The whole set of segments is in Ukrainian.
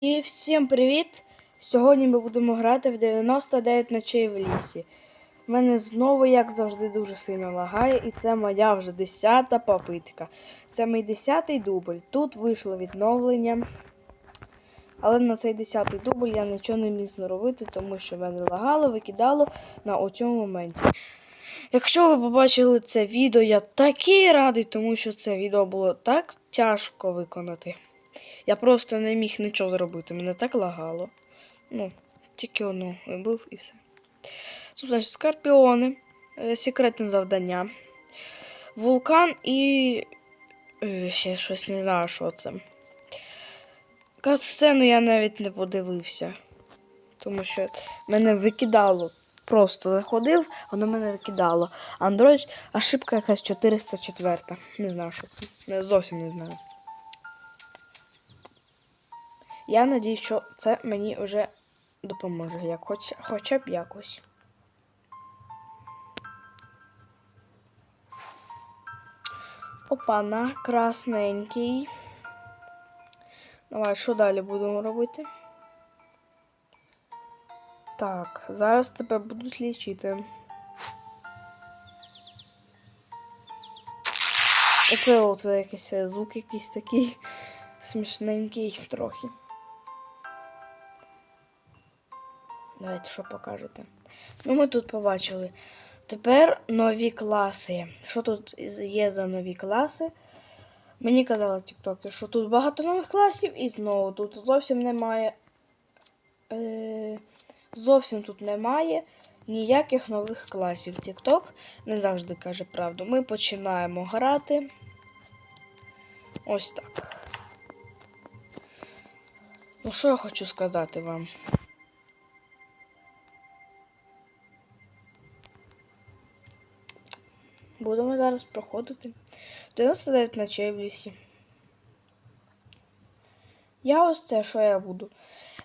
І всім привіт! Сьогодні ми будемо грати в 99 ночей в лісі. У мене знову, як завжди, дуже сильно лагає, і це моя вже 10-та попитка. Це мій 10-й дубль. Тут вийшло відновлення. Але на цей 10-й дубль я нічого не міг зробити, тому що мене лагало, викидало на оцьому моменті. Якщо ви побачили це відео, я такий радий, тому що це відео було так тяжко виконати. Я просто не міг нічого зробити. Мене так лагало. Ну, тільки одну вибив і все. Тут, значить, скорпіони, е, секретне завдання, вулкан і. е, Ще щось не знаю, що це. Катсцену я навіть не подивився. Тому що мене викидало. Просто заходив, воно мене викидало. Android, ошибка якась 404. Не знаю, що це. Зовсім не знаю. Я надію, що це мені вже допоможе, як хоч, хоча б якось. Опана, красненький. Давай, що далі будемо робити? Так, зараз тебе будуть лічити. Оце оце якийсь звук якийсь такий смішненький трохи. Давайте що покажете. Ну, ми тут побачили. Тепер нові класи. Що тут є за нові класи? Мені казали в Тіктокі, що тут багато нових класів, і знову тут зовсім немає. Е, зовсім тут немає ніяких нових класів. Тікток не завжди каже правду. Ми починаємо грати. Ось так. Ну, що я хочу сказати вам? Зараз проходити 99 ночей в лісі. Я ось це, що я буду.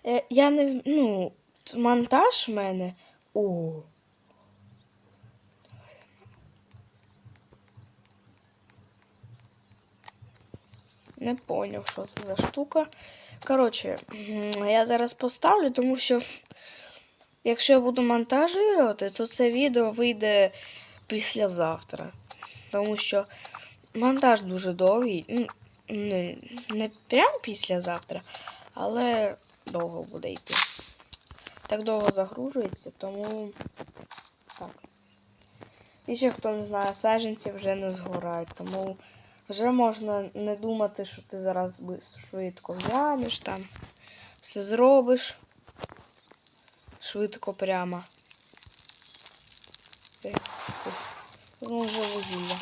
Е, я не. Ну, монтаж в мене. О. Не поняв, що це за штука. Коротше, я зараз поставлю, тому що якщо я буду монтажувати, то це відео вийде післязавтра. Тому що монтаж дуже довгий. Ну, Не, не прям післязавтра, але довго буде йти. Так довго загружується, тому так. І ще хто не знає, саджанці вже не згорають, тому вже можна не думати, що ти зараз швидко глянеш там, все зробиш. Швидко прямо. Ти- Ну, вже вугілля.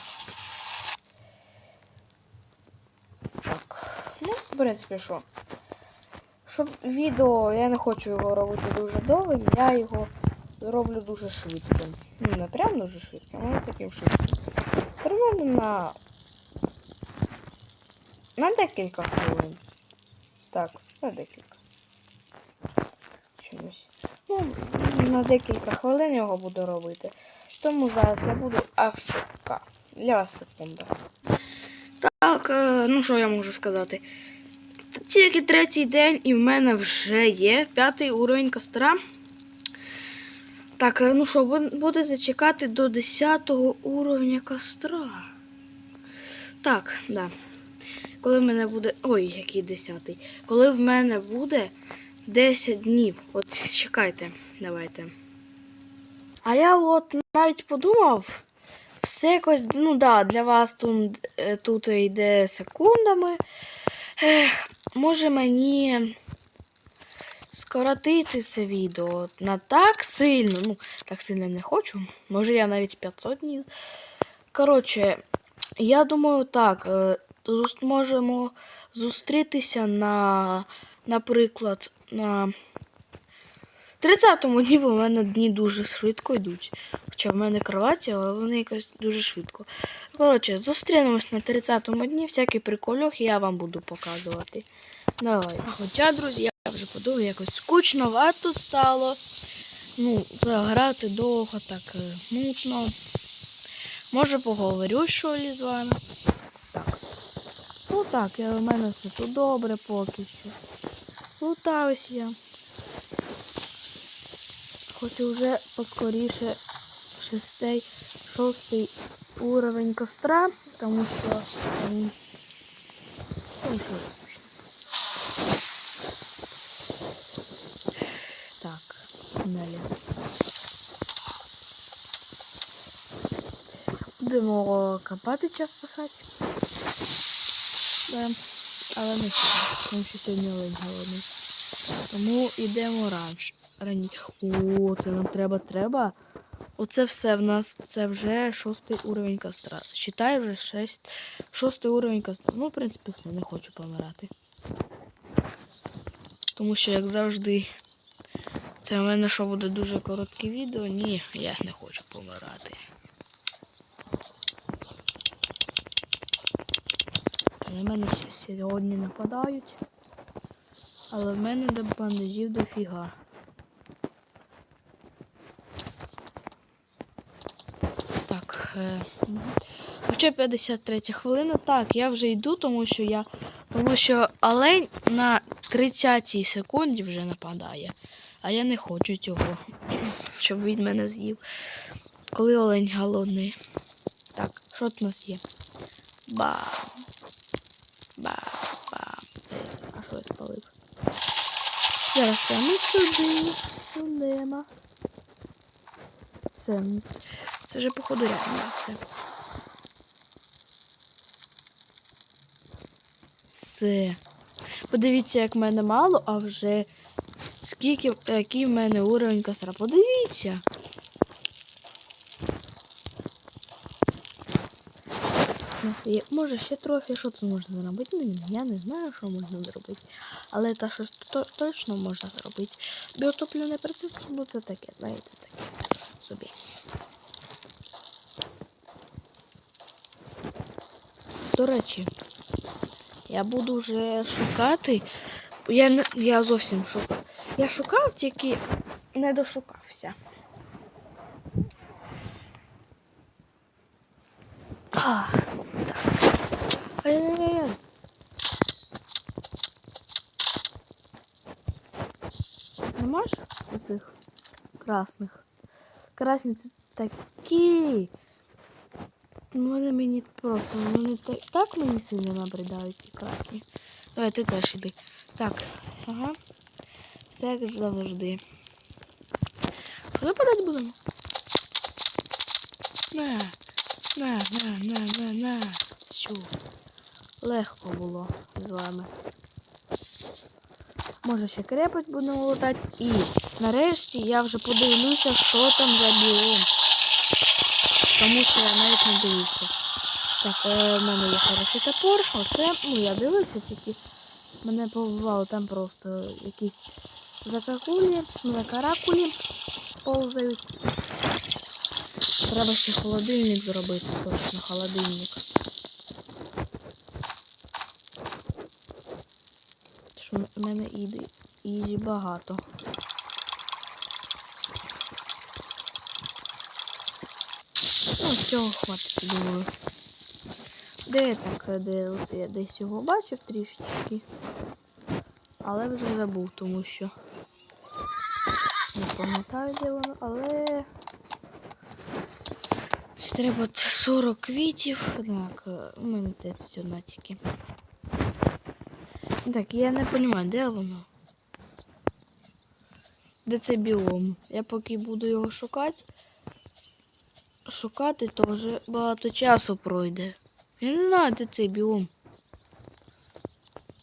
Так. Ну, в принципі, що? Щоб відео, я не хочу його робити дуже довгим, я його зроблю дуже швидким. Ну, не прям дуже швидким, але таким швидким. Примерно на. На декілька хвилин. Так, на декілька. Чомусь. Ну, на декілька хвилин його буду робити. Тому зараз я буду АФК. Для вас секунда. Так, е, ну що я можу сказати? Тільки третій день і в мене вже є п'ятий уровень костра. Так, е, ну що, бу- будете чекати до 10 уровня костра. Так, да. Коли в мене буде. Ой, який 10. Коли в мене буде 10 днів. От чекайте, давайте. А я от навіть подумав, все якось, ну да, для вас тут, е, тут йде секундами. Ех, може мені скоротити це відео на так сильно. Ну, так сильно не хочу. Може я навіть 500 днів. Коротше, я думаю, так, е, можемо зустрітися на, наприклад, на 30-му дні, в мене дні дуже швидко йдуть. Хоча в мене кроваті, але вони якось дуже швидко. Коротше, зустрінемось на 30-му дні, всякий прикольох я вам буду показувати. Давай. Хоча, друзі, я вже подумав, якось скучновато стало. Ну, грати довго, так е, мутно. Може поговорю що лі з вами. Так. Ну так, я, у мене все тут добре поки що. Лутаюсь я. Хочу вже поскоріше шестий, шостий уровень костра, тому що. Тому що. Так, далі. Будемо копати час писати. Да. Але не сьогодні, тому що сьогодні олень голодний. Тому йдемо раніше. Рані... О, це нам треба, треба. Оце все в нас, це вже шостий уровень костра. Считай вже шесть, шостий уровень костра. Ну, в принципі, все, не хочу помирати. Тому що, як завжди, це в мене що буде дуже коротке відео. Ні, я не хочу помирати. На мене ще сьогодні нападають. Але в мене до бандажів дофіга. Так. Е... Хоча 53 хвилина. Так, я вже йду, тому що я. Тому що олень на 30 секунді вже нападає. А я не хочу цього, щоб він мене з'їв. Коли олень голодний. Так, що тут у нас є? Бам бам. А що я спалив? Зараз саме сюди. Сюдимо. Все. Це вже походу реально все. Все. Подивіться, як в мене мало, а вже скільки, який в мене уровень костра. Подивіться. Є. Може ще трохи, що тут можна зробити? Ну, я не знаю, що можна зробити. Але щось то, точно можна зробити. Біотопливний процес, ну це таке, знаєте, таке собі. До речі, я буду вже шукати. Я, я зовсім шукав. Я шукав, тільки не дошукався. А, так. Ай-яй-яй. Нема ж оцих красних? Красні це такі. Ну, Вони мені просто, вони так, так мені сильно набридають ці красні. Давай, ти теж іди. Так, ага. Все як завжди. Коли падати будемо? На, на, на, на, на, на. Все. Легко було з вами. Може ще крепость будемо лутати. І нарешті я вже подивлюся, що там за біом. Тому що я навіть не дивився. Так, е, в мене є хороший топор. Оце, ну я дивився, тільки мене побувало там просто якісь закакулі, закаракулі повзають. Треба ще холодильник зробити, точно холодильник. Що в мене їди, їжі багато. Ну, цього хватить, думаю. Де так, де от я десь його бачив трішечки. Але вже забув, тому що не пам'ятаю, де воно, але. Треба 40 квітів. Так, е, у мене 31 тільки. Так, я не розумію, де воно? Де цей біом? Я поки буду його шукати. Шукати, то вже багато часу пройде. Я не знаю, де цей біом.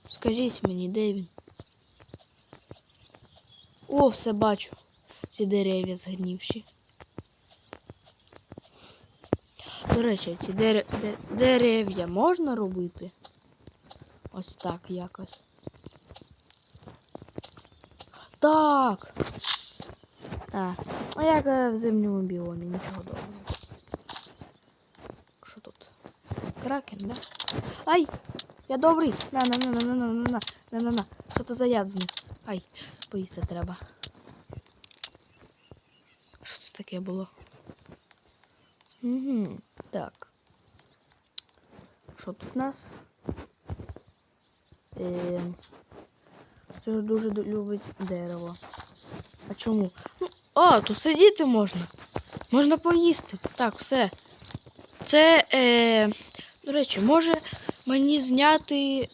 Скажіть мені, де він? О, все бачу. Ці дерев'я згнівші. До речі, ці дере... дерев'я можна робити? Ось так якось. Так. А ну, як е, в зимньому біомі, нічого доброго. Що тут? Кракен, да? Ай! Я добрий! На-на-на-на-на-на-на-на! На-на-на! Що це за ядзний? Ай, поїсти треба. Що це таке було? Угу, так. Що тут у нас? Е, дуже, дуже любить дерево. А чому? Ну, а, тут сидіти можна. Можна поїсти. Так, все. Це, е, до речі, може мені зняти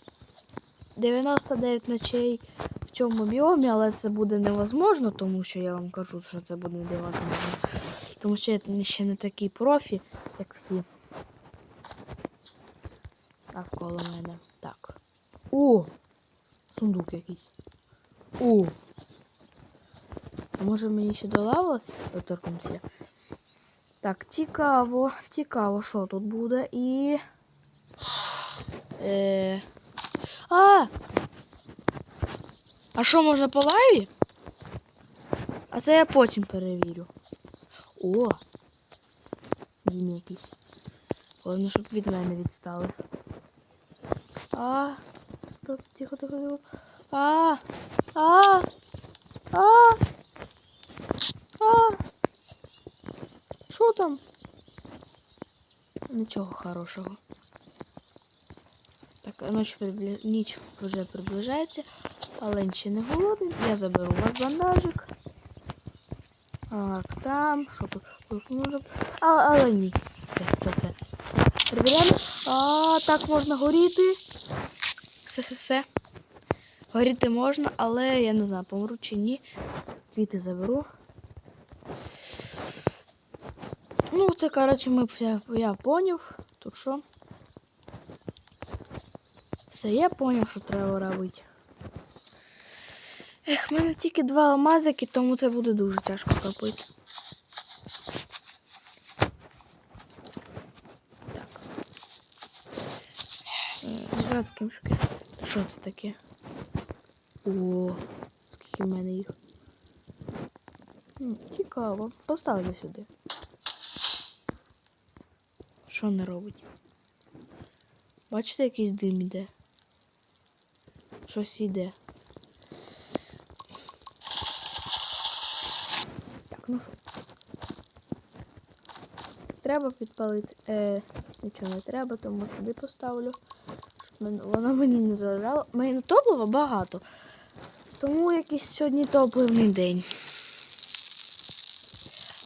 99 ночей в цьому біомі, але це буде невозможно, тому що я вам кажу, що це буде невозможно. Тому що я ще не такий профі, як всі. Так, коло мене. О! Сундук якийсь. О! Може мені ще до лави доторкнемося? Так, цікаво, цікаво, що тут буде і. Е... А! А що можна по лаві? А це я потім перевірю. О! Дім якийсь. Головне, щоб від мене відстали. А! Тут тихо, тихо, тихо. А! А! А! А! Що там? Нічого хорошого. Так, ніч, прибля... ніч вже приближається, але ще не голодний. Я заберу у вас бандажик. Так, там, що тут? Тут може. А, але ні. Це, це, це. Приберемо. А, так можна горіти. Все, все, все. Горіти можна, але я не знаю, помру чи ні. Квіти заберу. Ну, це, коротше, ми все, я поняв. Тут що? Все, я поняв, що треба робити. Ех, в мене тільки два алмазики, тому це буде дуже тяжко копити. Так. Братським шуки. Що це таке? О, скільки в мене їх. Цікаво. Поставлю сюди. Що не робить? Бачите, якийсь дим іде? Щось іде. Так, ну що? Треба підпалити. Е, нічого не треба, тому сюди поставлю. Воно мені не заважало. Мені топлива багато. Тому якийсь сьогодні топливний день.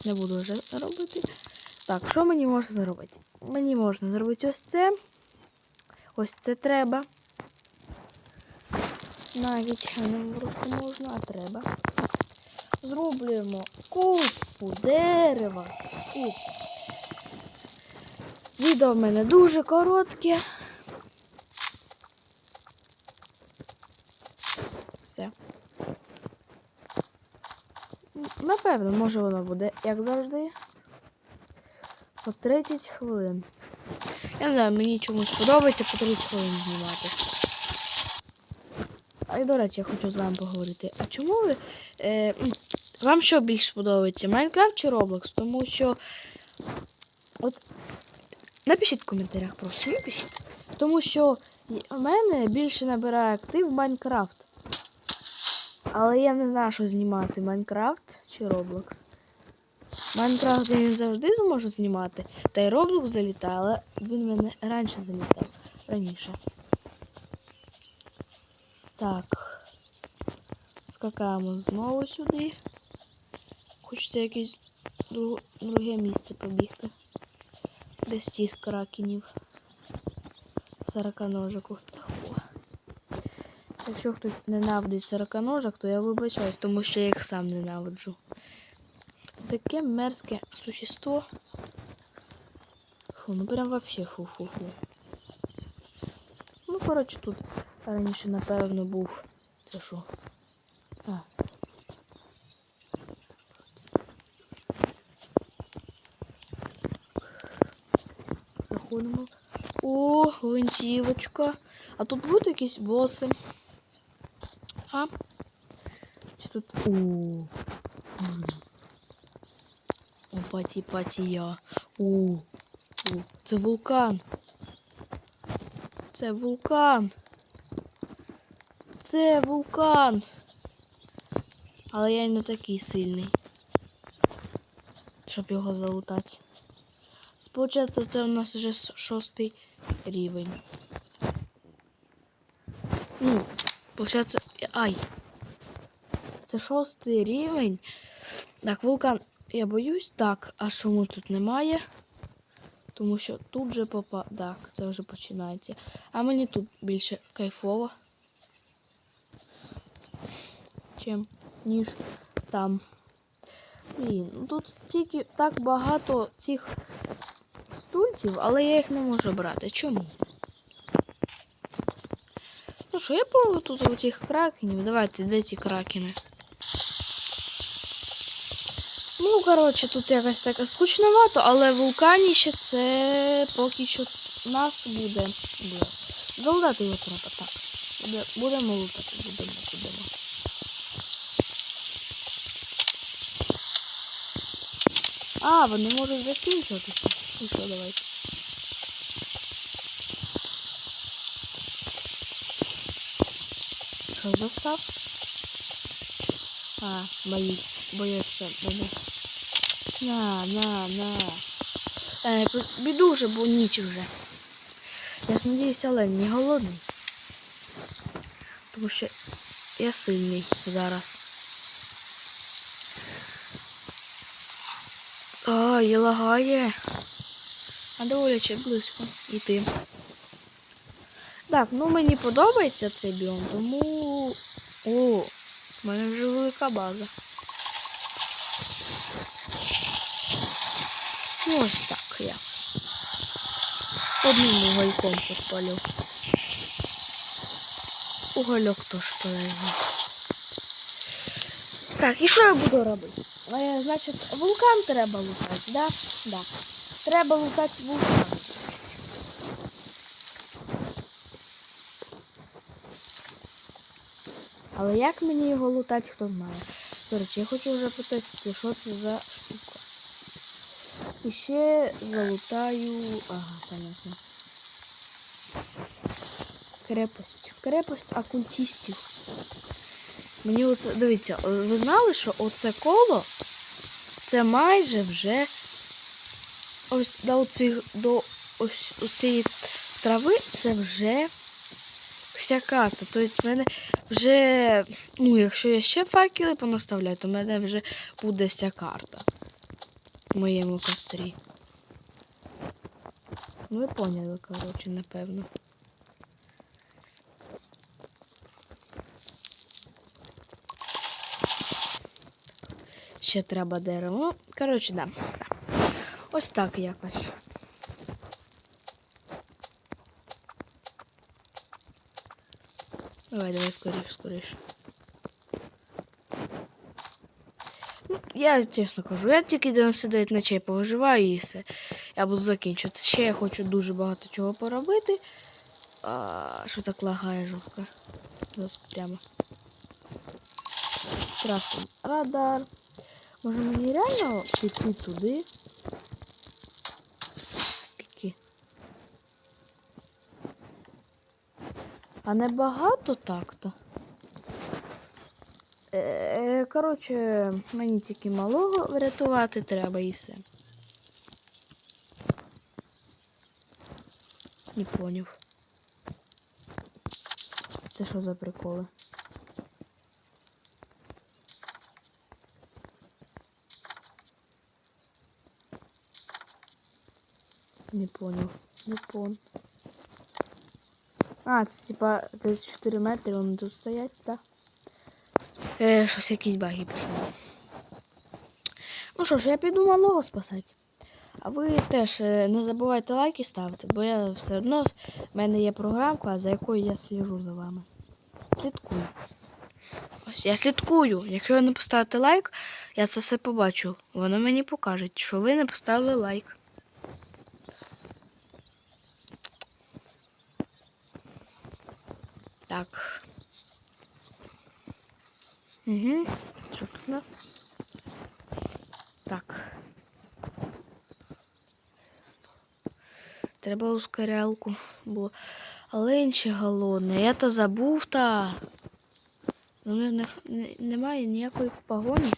Не буду вже робити. Так, що мені можна зробити? Мені можна зробити ось це. Ось це треба. Навіть не просто можна, а треба. Зроблюємо купу дерева. Відео в мене дуже коротке. Все. Напевно, може воно буде, як завжди. По 30 хвилин. Я не знаю, мені чомусь подобається по 30 хвилин знімати. А і до речі, я хочу з вами поговорити. А чому ви. Е, вам що більше подобається? Майнкрафт чи Roblox? Тому що. От. Напишіть в коментарях просто, напишіть. Тому що в мене більше набирає актив Майнкрафт. Але я не знаю, що знімати Майнкрафт чи Roblox. Майнкрафт я не завжди зможу знімати. Та й Roblox залітає, але він мене раніше залітав. Раніше. Так. Скакаємо знову сюди. Хочеться якесь друг- друге місце побігти. Без тих кракенів. Сороконожок. О. Якщо хтось ненавидить сороконожок, то я вибачаюсь, тому що я їх сам ненавиджу. Таке мерзке существо. Фу, ну прям вообще фу-фу-фу. Ну, коротше, тут раніше, напевно, був. Це що? А. Заходимо. О, гвинтівочка. А тут будуть якісь боси. А? Чи тут. О. Паті, паті я. О. О. Це вулкан. Це вулкан. Це вулкан. Але я не такий сильний. Щоб його залутати. Получається, це у нас вже шостий рівень. Ну, получається. Ай! Це шостий рівень. Так, вулкан, я боюсь. Так, а шуму тут немає. Тому що тут же попа. Так, це вже починається. А мені тут більше кайфово. Чим ніж там. Блін, ну тут стільки так багато цих стульців, але я їх не можу брати. Чому? Що, я пробую тут у цих кракенів. Давайте, де ці? Ну, коротше, тут якось таке скучновато, але вулканіще це поки що в нас буде. Залутати його треба, так. Будемо лутати, будемо, будемо. А, вони можуть закінчуватися. Ну що, давайте. Що? А, боїться, боїться мене. На, на, на. Е, біду вже, бо ніч вже. Я надіюсь, але не голодний. Тому що я сильний зараз. А, і лагає. А доволі близько йти. Так, ну мені подобається цей біом, тому. О, в мене вже велика база. Ну, ось так я. Одним угольком підпалю. Угольок теж полежу. Так, і що я буду робити? Е, значить, вулкан треба лутати, да? Да. Треба лутати вулкан. Але як мені його лутати, хто знає. До речі, я хочу вже потестити, що це за штука. І ще залутаю. Ага, понятно. Крепость. Крепость окультистів. Мені оце. Дивіться, ви знали, що оце коло це майже вже ось до оцих, до ось цієї трави це вже вся карта. Тобто в мене вже, ну, якщо я ще факели понаставляю, то в мене вже буде вся карта в моєму кострі. Ну, ви поняли, коротше, напевно. Ще треба дерево. Коротше, да. Ось так якось. Давай, давай, скоріш, скоріш. Ну, я чесно кажу, я тільки 99 ночей повиживаю і все. Я буду закінчувати. Ще я хочу дуже багато чого поробити. А, що так лагає жовтка? Жорстко прямо. Крафтом радар. Може мені реально піти туди? Скільки? А не багато так-то. Е, коротше, мені тільки малого врятувати треба і все. Не поняв. Це що за приколи? Не понял. Не понял. А, це типа 34 метри, вони тут стоять, так? Е, щось якісь баги пішли. Ну що ж, я піду малого спасати. А ви теж е, не забувайте лайки ставити, бо я все одно в мене є програмка, за якою я сліжу за вами. Слідкую. Ось я слідкую. Якщо ви не поставите лайк, я це все побачу. Воно мені покаже, що ви не поставили лайк. Так. Угу. Що тут у нас? Так. Треба ускорялку, бо Оленче голодний. Я то забув та. У не- немає ніякої погоні.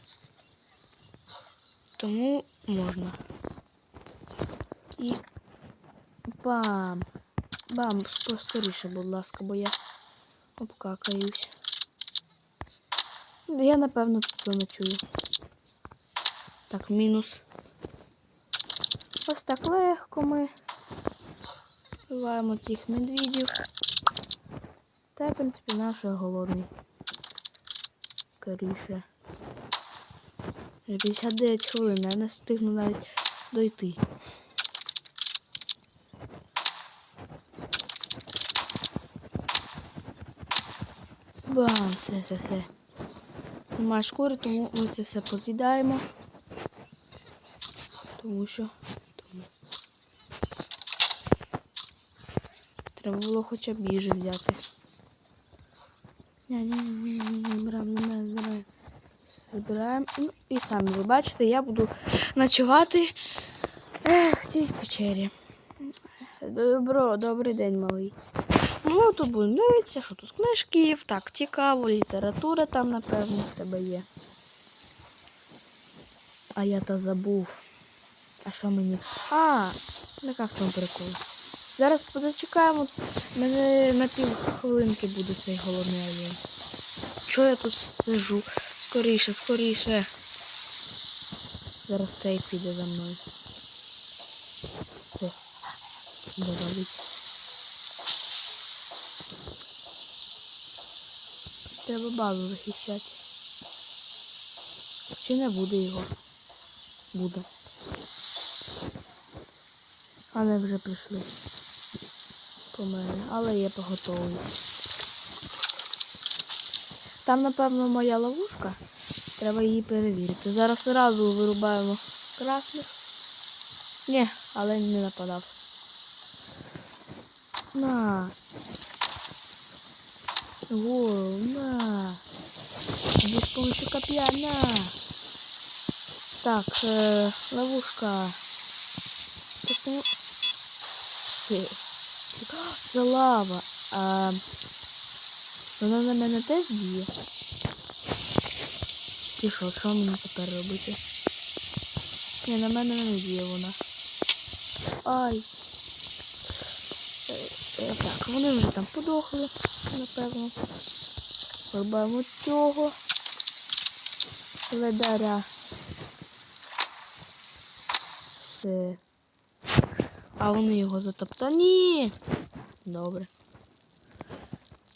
Тому можна. І бам! Бам, скоріше, будь ласка, бо я обкакаюсь. Я напевно тут заночую. Так, мінус. Ось так легко ми вбиваємо цих медведів. Та, в принципі, наш голодний. Скоріше. 59 хвилин, я не встигну навіть дойти. Бам, все, все, все. Немає шкури, тому ми це все поз'їдаємо. Тому що. Тому. Треба було хоча б їжі взяти. Збираємо. Збираємо. Ну, і самі ви бачите, я буду ночувати в цій печері. Добро, добрий день, малий. Ну, тут будемо дивитися, що тут книжків, так, цікаво, література там, напевно, в тебе є. А я то забув. А що мені? А, яка в тому прикол. Зараз позачекаємо. Мене на пів хвилинки буде цей голодний олень. Чого я тут сижу? Скоріше, скоріше. Зараз цей піде за мною. Довалить. Треба базу захищати. Чи не буде його? Буде. А не вже прийшли. По мене. Але я поготовий. Там, напевно, моя ловушка. Треба її перевірити. Зараз одразу вирубаємо красних. Ні, але не нападав. На. Во, на. Без помощи копья, на. Так, э, ловушка. Ну... Це лава. А... Вона на мене теж діє. І що, що мені тепер робити? Ні, на мене не діє вона. Ай. Е, е, Так, вони вже там подохли, напевно. Вибаємо цього. Ледаря. Все. А вони його затоптані. Добре.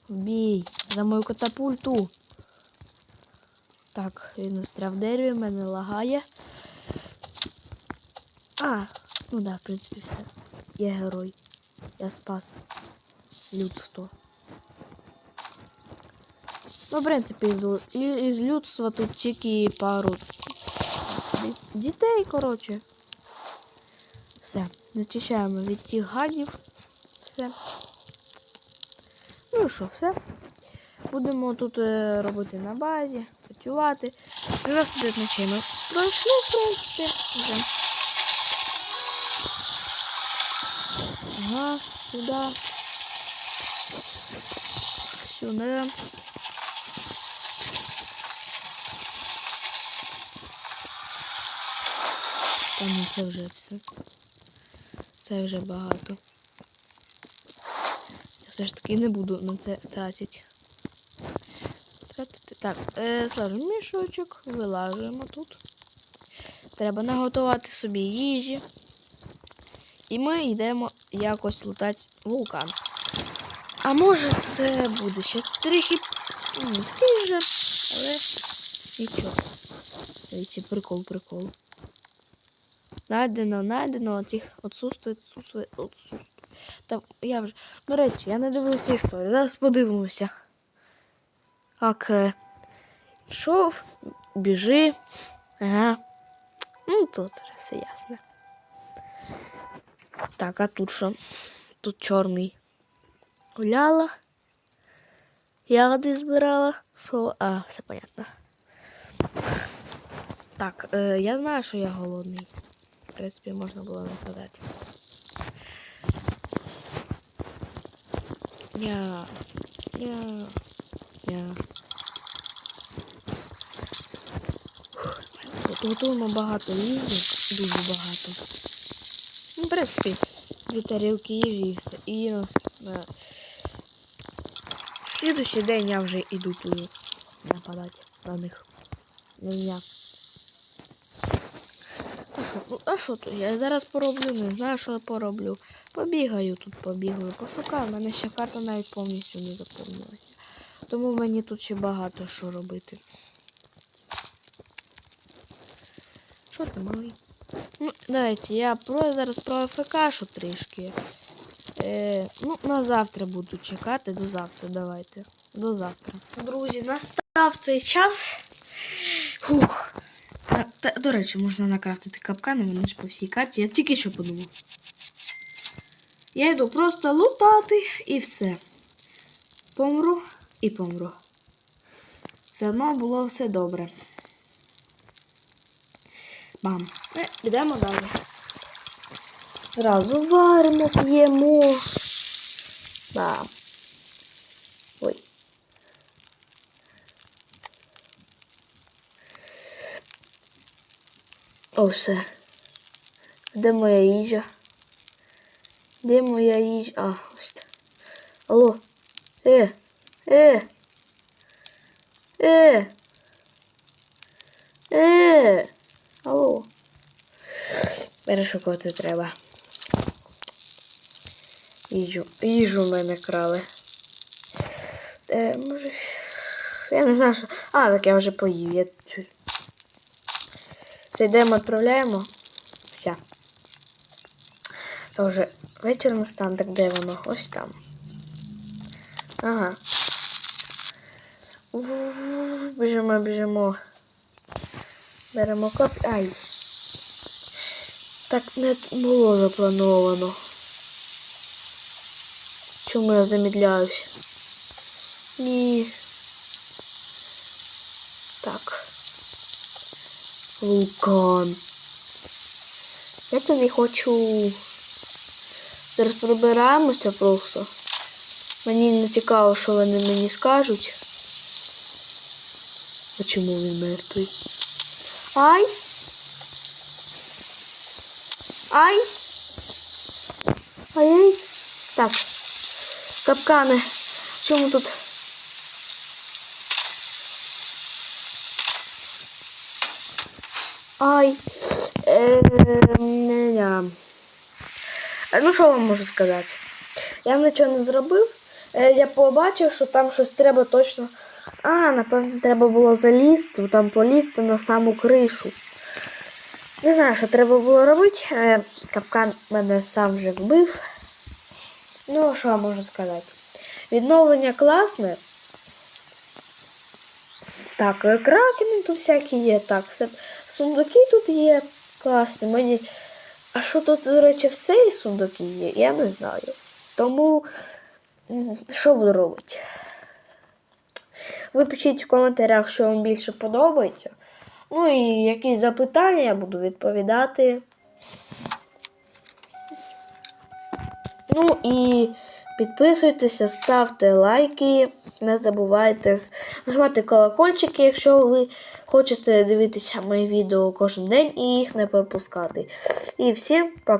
Вбій. За мою катапульту. Так, він застряв в дереві, мене лагає. А, ну да, в принципі, все. Я герой. Я спас людство. Ну, в принципі, із, людства тут тільки пару дітей, коротше. Все. Зачищаємо від тих гадів. Все. Ну що, все. Будемо тут е, робити на базі, працювати. 99 ночей ми пройшли, в принципі, вже. Ага, сюди. Сюди. Та ну це вже все. Це вже багато. Я все ж таки не буду на це тратити. Так, е, сложимо мішочок, вилажуємо тут. Треба наготувати собі їжі. І ми йдемо якось лутати вулкан. А може це буде ще трохи такий же, але нічого. Дивіться, прикол, прикол. Найдено, найдено, цих отсутствує, отсутствує, отсутствує. Та я вже. До речі, я не дивився історію. Зараз подивимося. Так. е, Йшов, біжи. Ага. Ну, тут все ясно. Так, а тут що? Тут чорний. Гуляла. Ягоди збирала. Со... А, все понятно. Так, е, я знаю, що я голодний. В принципі, можна було не казати. Ня. Ня. Ня. От Готуємо багато їжі, дуже багато. Ну, в принципі, дві тарілки їжі і все. І на, на... слідуючий день я вже йду туди нападати. на них. Не я. Ну, а що тут? Я зараз пороблю, не знаю, що пороблю. Побігаю тут, побігаю, пошукаю. У мене ще карта навіть повністю не заповнилася. Тому мені тут ще багато що робити. Що ти малий? Ну, давайте, я про зараз про АФК, що трішки. Е, ну, на завтра буду чекати, до завтра, давайте. До завтра. Друзі, настав цей час. Фух. Та, до речі, можна накрафтити капкани, вони ж по всій карті. Я тільки що подумав. Я йду просто лутати і все. Помру і помру. Все одно було все добре. Мам, е, йдемо далі. Зразу варимо, п'ємо. Бам. Ой. О, все. Де моя їжа? Де моя їжа? А, ось так. Алло. Е. Е. Е. Е. Алло. Перешукувати треба. Їжу. Їжу в мене крали. Е, може. Я не знаю, що. А, так я вже поїв. Я... Все, йдемо, відправляємо. Все. Це вже вечір настане, так де воно? Ось там. Ага. Біжимо, біжимо. Беремо коп. Ай. Так не було заплановано. Чому я замідляюся? Ні. Так. Вулкан. Я тобі хочу. Зараз прибираємося просто. Мені не цікаво, що вони мені скажуть. А чому він мертвий? Ай! Ай! Ай-ай! Так. Капкани. Чому тут? Ай. Е, Ну, що вам можу сказати? Я нічого не зробив. Е, Я побачив, що там щось треба точно. А, напевно, треба було залізти, там полізти на саму кришу. Не знаю, що треба було робити. Е, Капкан мене сам вже вбив. Ну, що я можу сказати? Відновлення класне. Так, е, кракени тут всякі є. Так, все- сундуки тут є класні. Мені... А що тут, до речі, все і сундуки є, я не знаю. Тому що буду робити? Ви пишіть в коментарях, що вам більше подобається. Ну і якісь запитання я буду відповідати. Ну і підписуйтеся, ставте лайки, не забувайте нажимати колокольчики, якщо ви хочете дивитися мої відео кожен день і їх не пропускати. І всім пока!